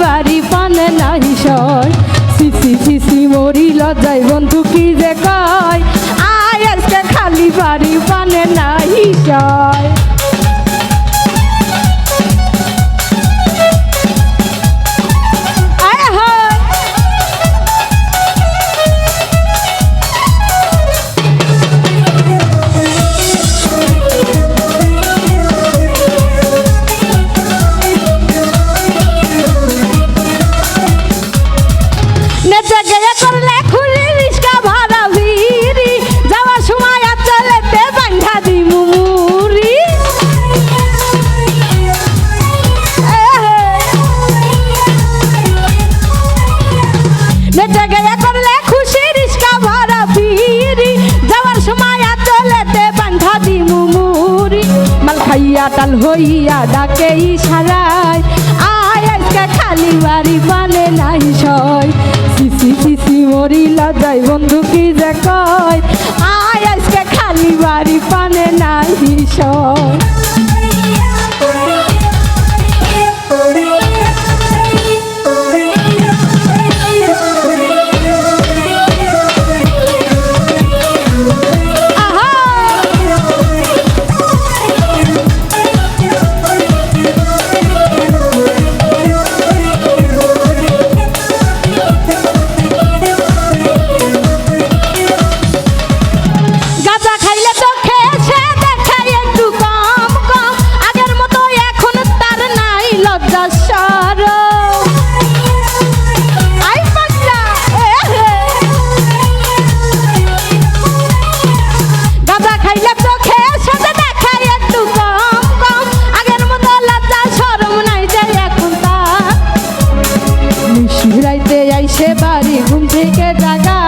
বাড়ি পানে নাই সর সিসি সিসি মরিল যাই বন্ধু কি দেখায় আয় আজকে খালি বাড়ি পানে নাই সয়। মাল তাল টাল হইয়া ডাকে ইশারায় আয় আজকে খালি বাড়ি মানে নাই সয়। সিসি সিসি মরি লজাই বন্ধু কি যে কয়? আয় আজকে খালি বাড়ি পানে নাই সয়। নিশিরাইতে আইসে বাড়ি ঘুম থেকে জাগায়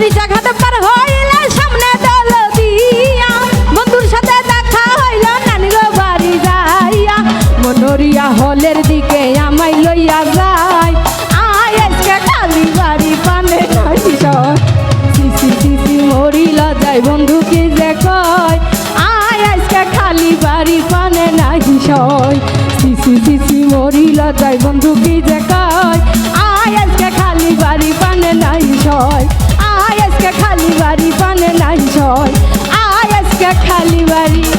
আরি জাঘাত পার হইলে, সামনে দল দিয়া। বন্ধুর সাথে দেখা হইল নানি গো বাড়ি যাইয়া। মনোরিয়া হলের দিকে আমায় লইয়া যায়। আয়, আজকে খালি বাড়ি পানে সয় সিসি সিসি মরিল যায়, বন্ধু কি যে কয়? আয়, আজকে খালি বাড়ি পানে নাই সয় সিসি সিসি মরিল যায়, বন্ধু কি যে কয়? আয় সয় বাড়ি বানে সয় আয় আজকে খালি বাড়ি। না